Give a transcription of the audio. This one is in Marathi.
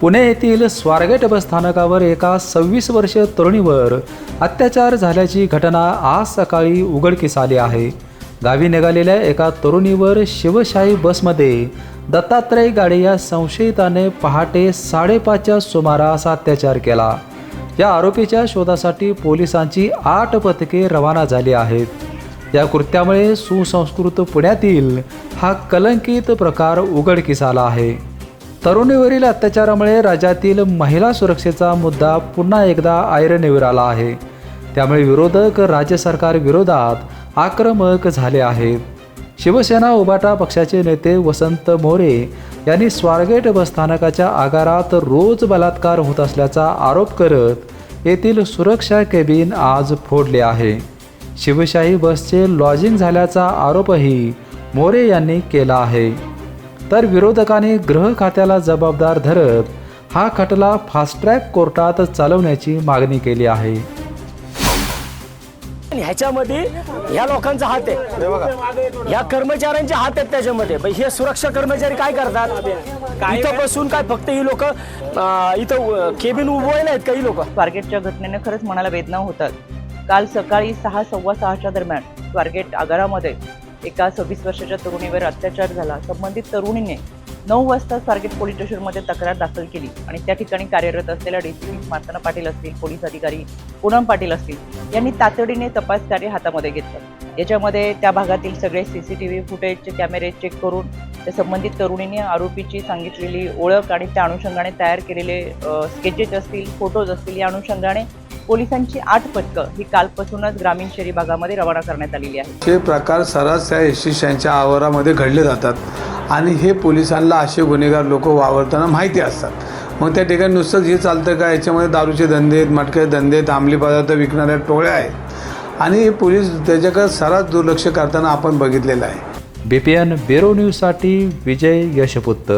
पुणे येथील स्वारगेट बसस्थानकावर एका सव्वीस वर्षीय तरुणीवर अत्याचार झाल्याची घटना आज सकाळी उघडकीस आली आहे. गावी निघालेल्या एका तरुणीवर शिवशाही बसमध्ये दत्तात्रय गाडे या संशयिताने पहाटे साडेपाचच्या सुमारास अत्याचार केला. या आरोपीच्या शोधासाठी पोलिसांची आठ पथके रवाना झाली आहेत. या कृत्यामुळे सुसंस्कृत पुण्यातील हा कलंकित प्रकार उघडकीस आला आहे. तरुणीवरील अत्याचारामुळे राज्यातील महिला सुरक्षेचा मुद्दा पुन्हा एकदा ऐरणीवर आला आहे. त्यामुळे विरोधक राज्य सरकार विरोधात आक्रमक झाले आहेत. शिवसेना उबाटा पक्षाचे नेते वसंत मोरे यांनी स्वारगेट बसस्थानकाच्या आगारात रोज बलात्कार होत असल्याचा आरोप करत येथील सुरक्षा केबिन आज फोडले आहे. शिवशाही बसचे लॉजिंग झाल्याचा आरोपही मोरे यांनी केला आहे. तर विरोधकांनी गृह खात्याला जबाबदार धरत हा खटला फास्ट ट्रॅक कोर्टात चालवण्याची मागणी केली आहे. आणि ह्याच्यामध्ये ह्या लोकांचा हात आहे. या कर्मचाऱ्यांचे हात आहेत त्याच्यामध्ये. हे सुरक्षा कर्मचारी काय करतात? इथं बसून काय फक्त ही लोक इथं केबिन उभवायला आहेत काही लोक? स्वारगेटच्या घटनेने खरंच मनाला वेदना होतात. काल सकाळी सहा सव्वा सहाच्या दरम्यान स्वारगेट आगारामध्ये एका सव्वीस वर्षाच्या तरुणीवर अत्याचार झाला. संबंधित तरुणीने नऊ वाजता स्वारगेट पोलीस स्टेशनमध्ये तक्रार दाखल केली आणि त्या ठिकाणी कार्यरत असलेल्या डीसीपी मार्तना पाटील असतील पोलीस अधिकारी पूनम पाटील असतील यांनी तातडीने तपास कार्य हातामध्ये घेतलं. याच्यामध्ये त्या भागातील सगळे सी सी टी व्ही फुटेजचे कॅमेरे चेक करून त्या संबंधित तरुणीने आरोपीची सांगितलेली ओळख आणि त्या अनुषंगाने तयार केलेले स्केचेस असतील फोटोज असतील या अनुषंगाने पोलिसांची आठ पथकं ही कालपासूनच ग्रामीण शहरी भागामध्ये रवाना करण्यात आलेली आहे हे प्रकार सर्रास त्या एशिशांच्या आवारामध्ये घडले जातात आणि हे पोलिसांना असे गुन्हेगार लोक वावरताना माहिती असतात. मग त्या ठिकाणी नुसतंच हे चालतं का? याच्यामध्ये दारूचे धंदे आहेत मटक्याचे धंदे आहेत अंमली पदार्थ विकणाऱ्या टोळ्या आहेत. आणि हे पोलीस त्याच्याकडे सर्रास दुर्लक्ष करताना आपण बघितलेलं आहे. बी पी एन ब्युरो न्यूजसाठी विजय यशपुत्त.